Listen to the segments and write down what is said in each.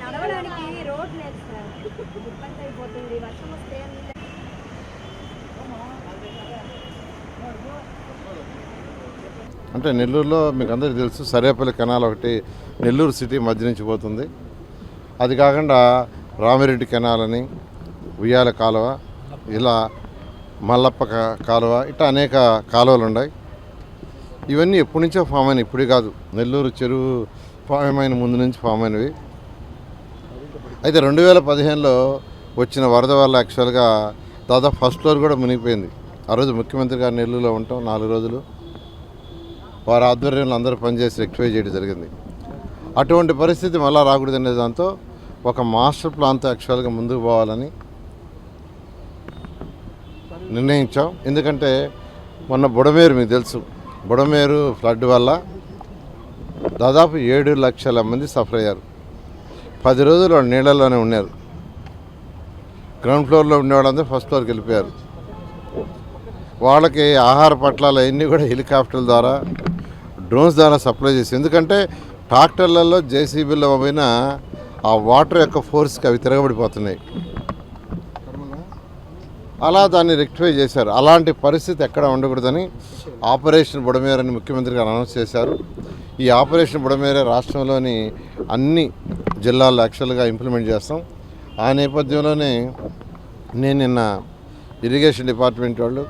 నడవడానికి రోడ్ లేదు సార్ ఇబ్బంది అయిపోతుంది వర్షం వస్తే అంటే నెల్లూరులో మీకు అందరికీ తెలుసు సరేపల్లి కెనాల్ ఒకటి నెల్లూరు సిటీ మధ్య నుంచి పోతుంది. అది కాకుండా రామిరెడ్డి కెనాల్ అని ఉయ్యాల కాలువ ఇలా మల్లప్ప కాలువ ఇట్లా అనేక కాలువలు ఉన్నాయి. ఇవన్నీ ఎప్పటి నుంచో ఫామ్ అయినాయి. ఇప్పుడే కాదు. నెల్లూరు చెరువు ఫామ్ అయిన ముందు నుంచి ఫామ్ అయినవి. అయితే రెండు వేల పదిహేనులో వచ్చిన వరద వల్ల యాక్చువల్గా దాదాపు ఫస్ట్ ఫ్లోర్ కూడా మునిగిపోయింది. ఆ రోజు ముఖ్యమంత్రి గారు నెల్లూరులో ఉంటాం నాలుగు రోజులు. వారి ఆధ్వర్యంలో అందరూ పనిచేసి రెక్టిఫై చేయడం జరిగింది. అటువంటి పరిస్థితి మళ్ళా రాకూడదనే దాంతో ఒక మాస్టర్ ప్లాన్తో యాక్చువల్గా ముందుకు పోవాలని నిర్ణయించాం. ఎందుకంటే మొన్న బుడమేరు మీకు తెలుసు. బుడమేరు ఫ్లడ్ వల్ల దాదాపు ఏడు లక్షల మంది సఫర్ అయ్యారు. పది రోజులు నీళ్ళలోనే నీళ్ళల్లోనే ఉన్నారు. గ్రౌండ్ ఫ్లోర్లో ఉండేవాళ్ళందరూ ఫస్ట్ ఫ్లోర్కి వెళ్ళిపోయారు. వాళ్ళకి ఆహార పట్లాలు అవన్నీ కూడా హెలికాప్టర్ల ద్వారా డ్రోన్స్ ద్వారా సప్లై చేసి ఎందుకంటే ట్రాక్టర్లలో జేసీబీలో పోయిన ఆ వాటర్ యొక్క ఫోర్స్కి అవి తిరగబడిపోతున్నాయి. అలా దాన్ని రెక్టిఫై చేశారు. అలాంటి పరిస్థితి ఎక్కడ ఉండకూడదని ఆపరేషన్ బుడమేరని ముఖ్యమంత్రి గారు అనౌన్స్ చేశారు. ఈ ఆపరేషన్ బుడమేర రాష్ట్రంలోని అన్ని జిల్లాల్లో యాక్చువల్గా ఇంప్లిమెంట్ చేస్తాం. ఆ నేపథ్యంలోనే నేను నిన్న ఇరిగేషన్ డిపార్ట్మెంట్ వాళ్ళు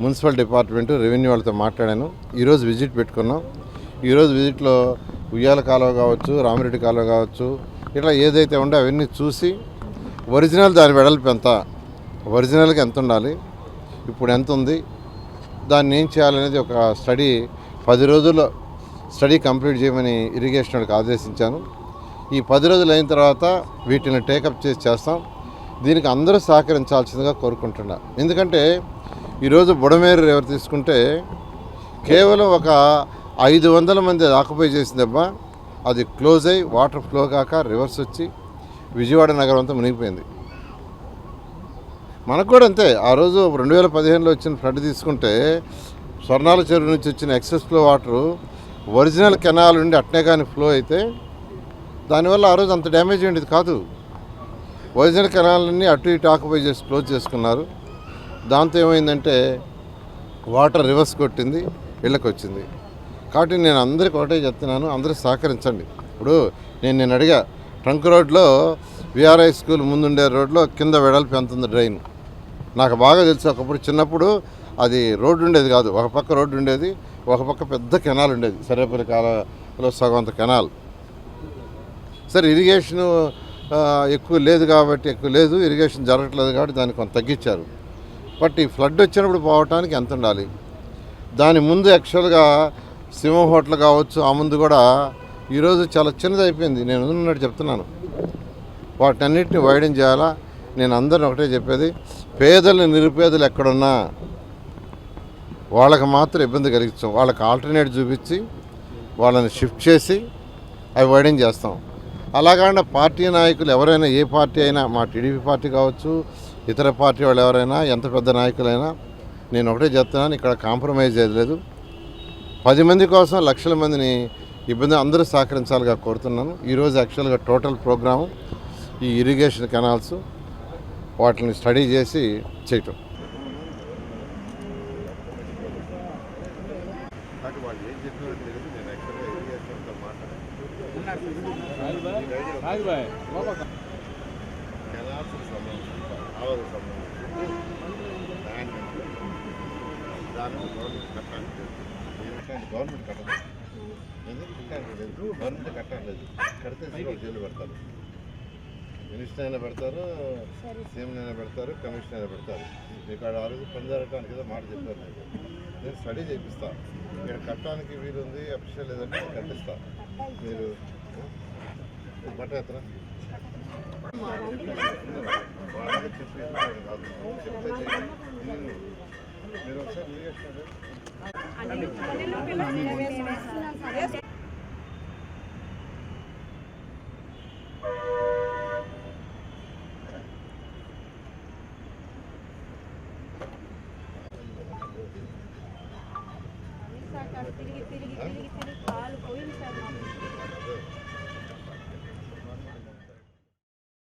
మున్సిపల్ డిపార్ట్మెంట్ రెవెన్యూ వాళ్ళతో మాట్లాడాను. ఈరోజు విజిట్ పెట్టుకున్నాం. ఈరోజు విజిట్లో ఉయ్యాల కాలువ కావచ్చు రామిరెడ్డి కాలువ కావచ్చు ఇట్లా ఏదైతే ఉందో అవన్నీ చూసి ఒరిజినల్ దాని వెడల్పు ఎంత? ఒరిజినల్గా ఎంత ఉండాలి? ఇప్పుడు ఎంత ఉంది? దాన్ని ఏం చేయాలనేది ఒక స్టడీ పది రోజుల్లో స్టడీ కంప్లీట్ చేయమని ఇరిగేషన్ వాడికి ఆదేశించాను. ఈ పది రోజులు అయిన తర్వాత వీటిని టేకప్ చేసి చేస్తాం. దీనికి అందరూ సహకరించాల్సిందిగా కోరుకుంటున్నా. ఎందుకంటే ఈరోజు బుడమేరు ఎవరు తీసుకుంటే కేవలం ఒక ఐదు వందల మంది ఆక్యుపై చేసిందబ్బా అది క్లోజ్ అయ్యి వాటర్ ఫ్లో కాక రివర్స్ వచ్చి విజయవాడ నగరం అంతా మునిగిపోయింది. మనకు కూడా అంతే. ఆ రోజు రెండు వేల పదిహేనులో వచ్చిన ఫ్లడ్ తీసుకుంటే స్వర్ణాల చెరువు నుంచి వచ్చిన excess flow water original canal నుండి అట్నే కానీ ఫ్లో అయితే దానివల్ల ఆ రోజు అంత డ్యామేజ్ ఉండేది కాదు. ఒరిజినల్ కెనాల్ని అటు ఇటు ఆక్యుపై చేసి క్లోజ్ చేసుకున్నారు. దాంతో ఏమైందంటే వాటర్ రివర్స్ కొట్టింది ఇళ్ళకి వచ్చింది కాబట్టి నేను అందరికి ఒకటే చెప్తున్నాను అందరూ సహకరించండి. ఇప్పుడు నేను నేను అడిగా ట్రంక్ రోడ్లో విఆర్ఐ స్కూల్ ముందుండే రోడ్లో కింద వెడల్పు ఎంత ఉంది డ్రైన్? నాకు బాగా తెలుసు. ఒకప్పుడు చిన్నప్పుడు అది రోడ్డు ఉండేది కాదు. ఒక పక్క రోడ్డు ఉండేది ఒక పక్క పెద్ద కెనాల్ ఉండేది. సరేపల్లి కాలంలో సగం కెనాల్. సరే ఇరిగేషను ఎక్కువ లేదు కాబట్టి ఎక్కువ లేదు. ఇరిగేషన్ జరగట్లేదు కాబట్టి దాన్ని కొంత తగ్గించారు. బట్ ఈ ఫ్లడ్ వచ్చినప్పుడు పోవటానికి ఎంత ఉండాలి? దాని ముందు యాక్చువల్గా సింహం హోటల్ కావచ్చు ఆ ముందు కూడా ఈరోజు చాలా చిన్నది అయిపోయింది నేను ఉన్నట్టు చెప్తున్నాను. వాటన్నిటిని వైడెన్ చేయాలా? నేను అందరిని ఒకటే చెప్పేది పేదలు నిరుపేదలు ఎక్కడున్నా వాళ్ళకి మాత్రం ఇబ్బంది కలిగించాం వాళ్ళకి ఆల్టర్నేట్ చూపించి వాళ్ళని షిఫ్ట్ చేసి అవి వైడెన్ చేస్తాం. అలాగంటే పార్టీ నాయకులు ఎవరైనా ఏ పార్టీ అయినా మా టీడీపీ పార్టీ కావచ్చు ఇతర పార్టీ వాళ్ళు ఎవరైనా ఎంత పెద్ద నాయకులైనా నేను ఒకటే చెప్తున్నాను ఇక్కడ కాంప్రమైజ్ చేయలేదు పది మంది కోసం లక్షల మందిని ఇబ్బంది అందరూ సహకరించాలిగా కోరుతున్నాను. ఈరోజు యాక్చువల్గా టోటల్ ప్రోగ్రాము ఈ ఇరిగేషన్ కెనాల్స్ వాటిని స్టడీ చేసి చేయటం. గవర్నమెంట్ కట్టదు గవర్నమెంట్ కట్టలేదు కడితే జైలు పెడతారు మినిస్టర్ అయినా పెడతారు సీఎం అయినా పెడతారు కమిషనర్ అయినా పెడతారు. మీకు ఆడ ఆ రోజు పని జరగడానికి ఏదో మాట చెప్పారు నాకు. నేను స్టడీ చేపిస్తా. ఇక్కడ కట్టడానికి వీలుంది అఫిషియల్ లేదంటే నేను కట్టిస్తా. మీరు బట్ట ఎత్తరా? చెప్పి కాదు. చెప్తే. మీరు ఒకసారి తిరిగి తిరిగి తిరిగి తిరిగి కాలు పోయింది సార్ మాకు.